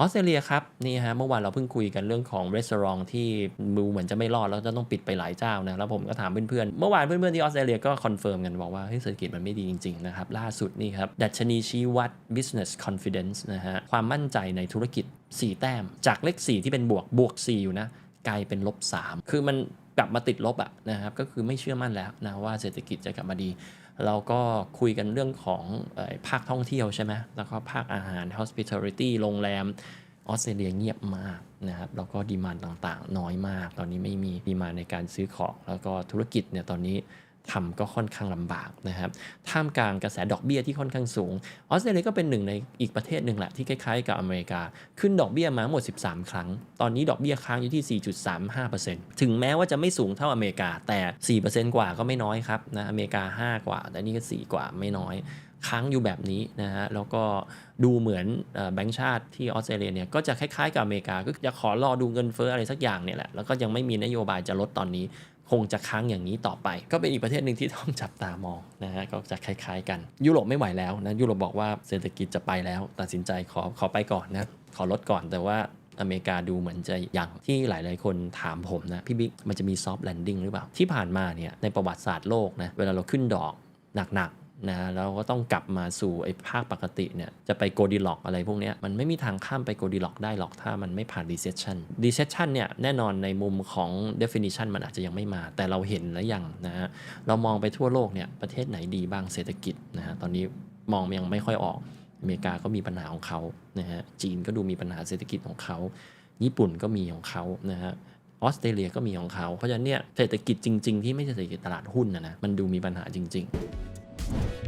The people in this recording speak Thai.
ออสเตรเลียครับนี่ฮะเมื่อวานเราเพิ่งคุยกันเรื่องของรีสอร์ทที่มูเหมือนจะไม่รอดแล้วจะต้องปิดไปหลายเจ้านะแล้วผมก็ถามเพื่อนๆเมื่อวานเพื่อนๆที่ออสเตรเลียก็คอนเฟิร์มกันบอกว่าเฮ้ยเศรษฐกิจมันไม่ดีจริงๆนะครับล่าสุดนี่ครับดัชนีชี้วัด business confidence นะฮะความมั่นใจในธุรกิจ 4 แต้ม จากเลข 4 ที่เป็นบวกบวก 4 อยู่นะกลายเป็นลบ 3 คือมัน กลับมาติดลบอะนะครับก็คือไม่เชื่อมั่นแล้วนะว่าเศรษฐกิจจะกลับมาดี เราก็คุยกันเรื่องของออภาคท่องเที่ยวใช่ไหมแล้วก็ภาคอาหาร hospitality โรงแรมออสเตรเลียเงียบมากนะครับแล้วก็ดีมานต่างๆ น้อยมาก ตอนนี้ไม่มีดีมานในการซื้อของ แล้วก็ธุรกิจเนี่ยตอนนี้ ทำก็ค่อนข้างลำบากนะครับท่ามกลางกระแสดอกเบี้ยที่ค่อนข้างสูงออสเตรเลียก็เป็นหนึ่งในอีกประเทศหนึ่งแหละที่คล้ายๆกับอเมริกา ขึ้นดอกเบี้ยมาหมด 13 ครั้ง ตอนนี้ดอกเบี้ยค้างอยู่ที่ 4.35%ถึงแม้ว่าจะไม่สูงเท่าอเมริกาแต่ 4%กว่าก็ไม่น้อยครับนะอเมริกา 5 กว่า แต่นี่ก็ 4 กว่าไม่น้อยค้างอยู่แบบนี้นะฮะ แล้วก็ดูเหมือนแบงก์ชาติที่ออสเตรเลียเนี่ย ก็จะคล้ายๆกับอเมริกา ก็จะขอรอดูเงินเฟ้ออะไรสักอย่างเนี่ยแหละ แล้วก็ยังไม่มีนโยบายจะลดตอนนี้ คงจะค้างอย่างนี้ต่อไป ก็เป็นอีกประเทศหนึ่งที่ต้องจับตามองนะฮะก็จะคล้ายๆ กัน ยุโรปไม่ไหวแล้วนะยุโรปบอกว่าเศรษฐกิจจะไปแล้ว ตัดสินใจขอขอไปก่อนนะขอลดก่อนแต่ว่าอเมริกาดูเหมือนจะยังที่หลาย ๆ คนถามผมนะ พี่บิ๊กมันจะมีซอฟต์แลนดิ้งหรือเปล่า ที่ผ่านมาเนี่ยในประวัติศาสตร์โลกนะเวลาเราขึ้นดอกหนักๆ นะแล้วก็ต้องกลับมาสู่ไอ้ภาคปกติเนี่ยจะไปโกดีล็อกอะไรพวกนี้มันไม่มีทางข้ามไปโกดีล็อกได้หรอกถ้ามันไม่ผ่าน recession recession เนี่ยแน่นอนในมุมของ definition มันอาจจะยังไม่มา แต่เราเห็นแล้วยังนะฮะเรามองไปทั่วโลกเนี่ยประเทศไหนดีบ้างเศรษฐกิจนะฮะตอนนี้มองยังไม่ค่อยออกอเมริกาก็มีปัญหาของเขานะฮะจีนก็ดูมีปัญหาเศรษฐกิจของเขา ญี่ปุ่นก็มีของเขานะฮะออสเตรเลียก็มีของเขา เพราะฉะนั้นเนี่ยเศรษฐกิจจริง ๆ ที่ไม่ใช่เศรษฐกิจตลาดหุ้นนะนะมันดูมีปัญหาจริง ๆ Thank you.